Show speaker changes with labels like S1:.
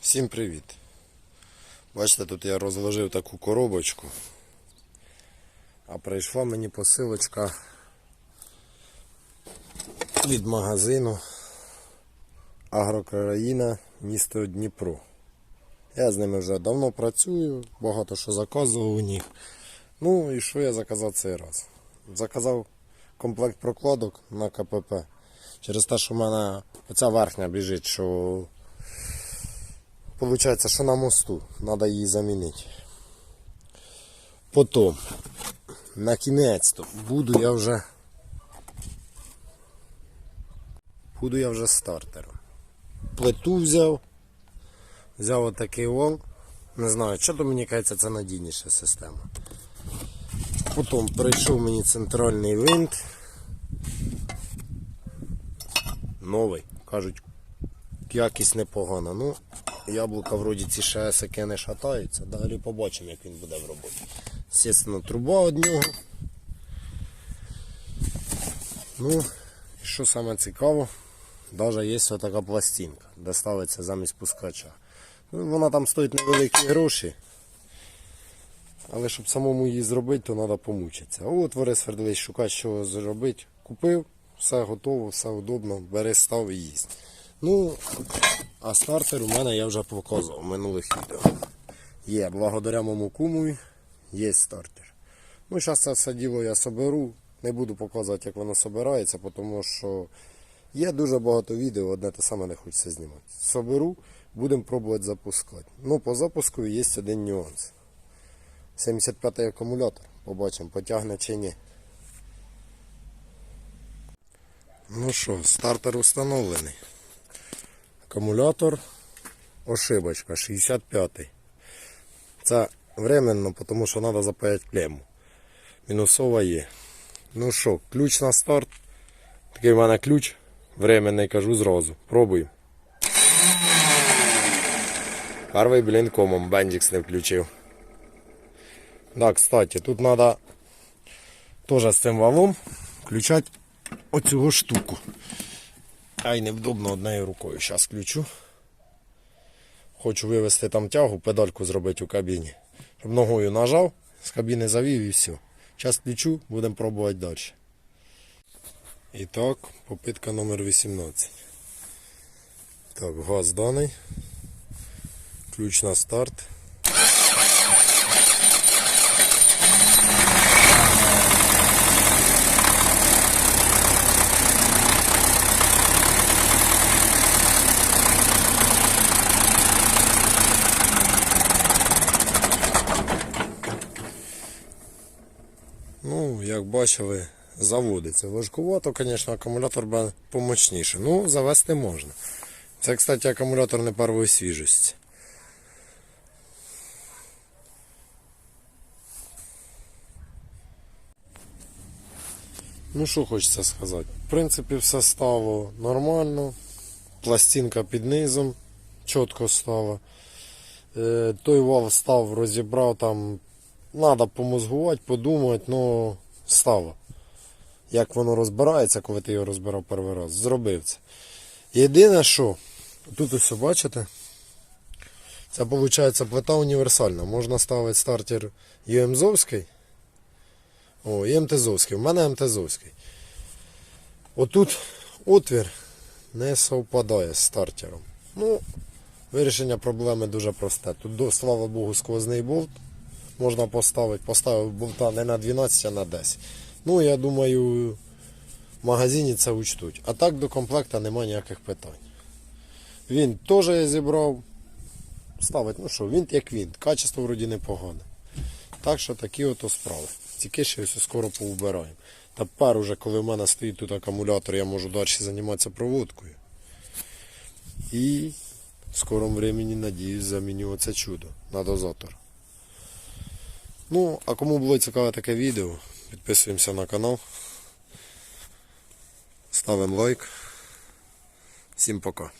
S1: Всім привіт! Бачите, тут я розложив таку коробочку, а прийшла мені посилочка від магазину Агрокраїна місто Дніпро. Я з ними вже давно працюю, багато що заказував у них. Ну і що я заказав цей раз? Заказав комплект прокладок на КПП. Через те, що в мене оця верхня біжить, що Получається, що на мосту. Треба її замінити. Потім, на кінець-то, буду я вже. Буду я вже стартером. Плиту взяв. Взяв отакий вол. Не знаю, що то мені кажеться, це надійніша система. Потім прийшов мені центральний винт. Новий. Кажуть, якість непогана. Ну, яблука вроді ці шесики не шатаються. Далі побачимо, як він буде в роботі. Звісно, труба од нього. Ну, і що саме цікаво, навіть є ось така пластинка, де ставиться замість пускача. Ну, вона там стоїть невеликі гроші. Але щоб самому її зробити, то треба помучитися. От Отвори свердлись, шукати, що зробити. Купив, все готово, все удобно, бери, став і їсть. Ну, а стартер у мене я вже показував в минулих відео. Є, благодаря моєму кумові, є стартер. Ну, зараз це все діло я соберу. Не буду показувати, як воно собирається, тому що є дуже багато відео, одне те саме не хочеться знімати. Соберу, будемо пробувати запускати. Ну, по запуску є один нюанс. 75-й акумулятор. Побачимо, потягне чи ні. Ну що, стартер установлений. Акумулятор ошибочка 65-й. Це временно, тому що треба запаяти клему. Мінусова є. Ну що, ключ на старт. Такий в мене ключ. Временний кажу зразу. Пробуємо. Перший блін комом бендікс не включив. Да, кстати, тут треба теж з цим валом включати оцю штуку. Ай, невдобно однією рукою. Зараз включу. Хочу вивести там тягу, педальку зробити у кабіні. Щоб ногою нажав, з кабіни завів і все. Зараз включу, будемо пробувати далі. І так, попитка номер 18. Так, газ даний. Ключ на старт. Ну, як бачили, заводиться. Важкувато, звісно, акумулятор би помощніше. Ну, завести можна. Це, кстати, акумулятор не первої свіжості. Ну, що хочеться сказати. В принципі, все стало нормально. Пластинка під низом чітко стала. Е, той вал став, розібрав там. Треба помозгувати, подумати, ну стало. Як воно розбирається, коли ти його розбирав перший раз. Зробив це. Єдине, що тут ось бачите, це виходить плита універсальна. Можна ставити стартер ЮМЗовський. О, і МТЗовський. У мене МТЗовський. Отут отвір не совпадає з стартером. Ну, вирішення проблеми дуже просте. Тут, слава Богу, сквозний болт можна поставити. Поставив болта не на 12, а на 10. Ну, я думаю, в магазині це учтуть. А так до комплекта немає ніяких питань. Він теж я зібрав. Ставить, ну що, він як він. Качество вроді непогане. Так що такі ото справи. Тільки ще ось скоро поубираємо. Тепер уже, коли в мене стоїть тут акумулятор, я можу далі займатися проводкою. І в скорому времени, надіюсь, заміню оце чудо на дозатор. Ну, а кому було цікаве таке відео, підписуємося на канал. Ставимо лайк. Всім пока.